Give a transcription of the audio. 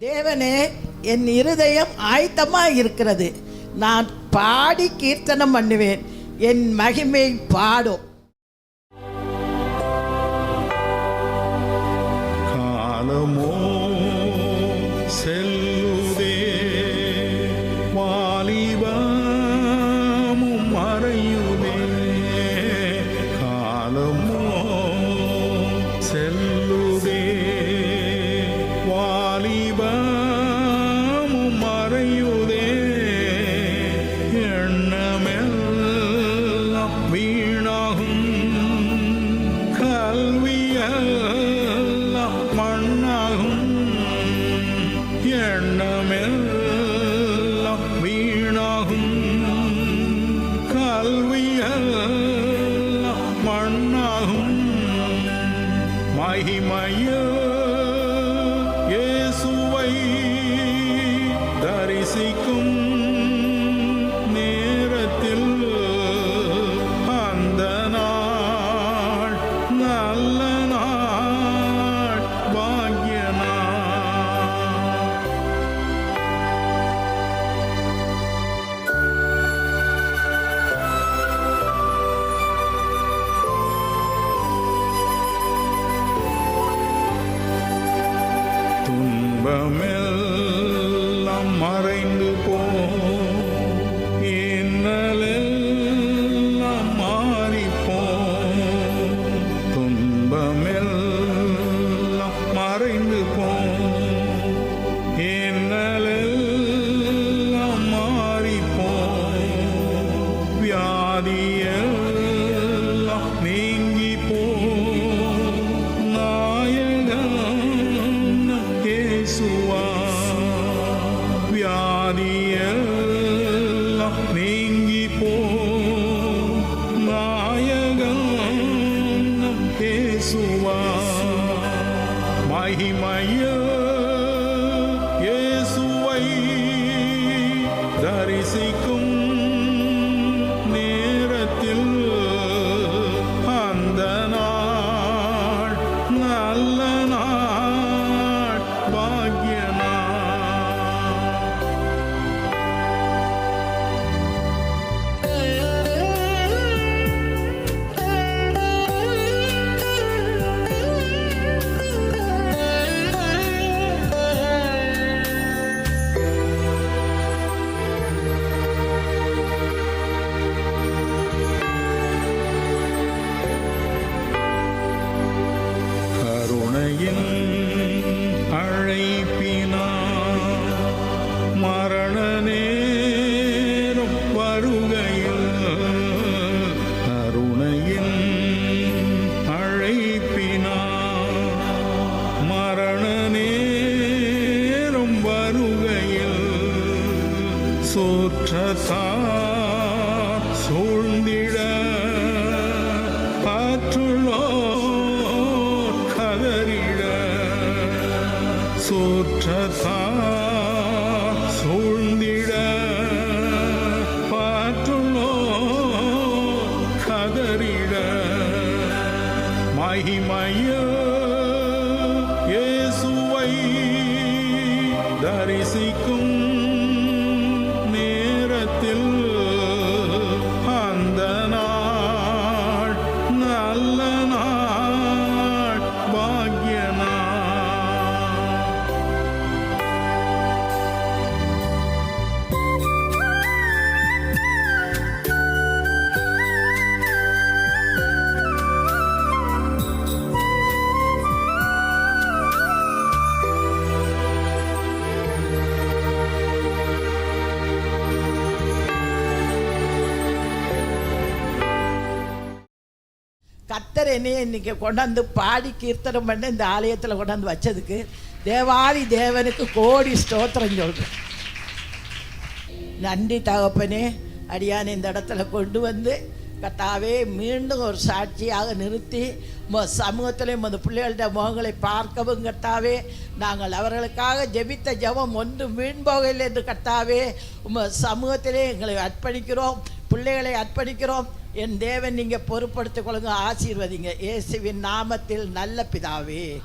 தேவனே என் இருதயம் ஆயத்தமாக இருக்கிறது நான் பாடி கீர்த்தனம் பண்ணுவேன். என் மகிமை பாடும். காலமோ செல்லுதே வாலிபா வீணாகும் கல்வியல் மண்ணாகும் மகிமையோ வியாதியெல்லாம் நீங்கி போ வியாதியெல்லாம் நீங்கி போ நாயகன் இயேசுவா கருணையின் அழைப்பினா மரண நேரம் வருகையில் கருணையின் அழைப்பினா மரண நேரம் வருகையில் மகிமைய இயேசுவை தரிசிக்கும் நேரத்தில் கத்தர் என்னைய இன்னைக்கு கொண்டாந்து பாடி கீர்த்தனம் பண்ண இந்த ஆலயத்தில் கொண்டாந்து வச்சதுக்கு தேவாதி தேவனுக்கு கோடி ஸ்தோத்திரம் சொல்கிறேன் நன்றி தகப்பனே. அடியான் இந்த இடத்துல கொண்டு வந்து கத்தாவே மீண்டும் ஒரு சாட்சியாக நிறுத்தி ம சமூகத்திலே மது பிள்ளைகளோட முகங்களை பார்க்கவும் கத்தாவே. நாங்கள் அவர்களுக்காக ஜெபித்த ஜெபம் ஒன்று வீண் போகவில்லை என்று கத்தாவே. உம சமூகத்திலே எங்களை அர்ப்பணிக்கிறோம். பிள்ளைகளை அர்ப்பணிக்கிறோம். என் தேவன் நீங்கள் பொறுப்படுத்திக் கொள்ளுங்க ஆசீர்வதிங்க. இயேசுவின் நாமத்தில் நல்ல பிதாவே.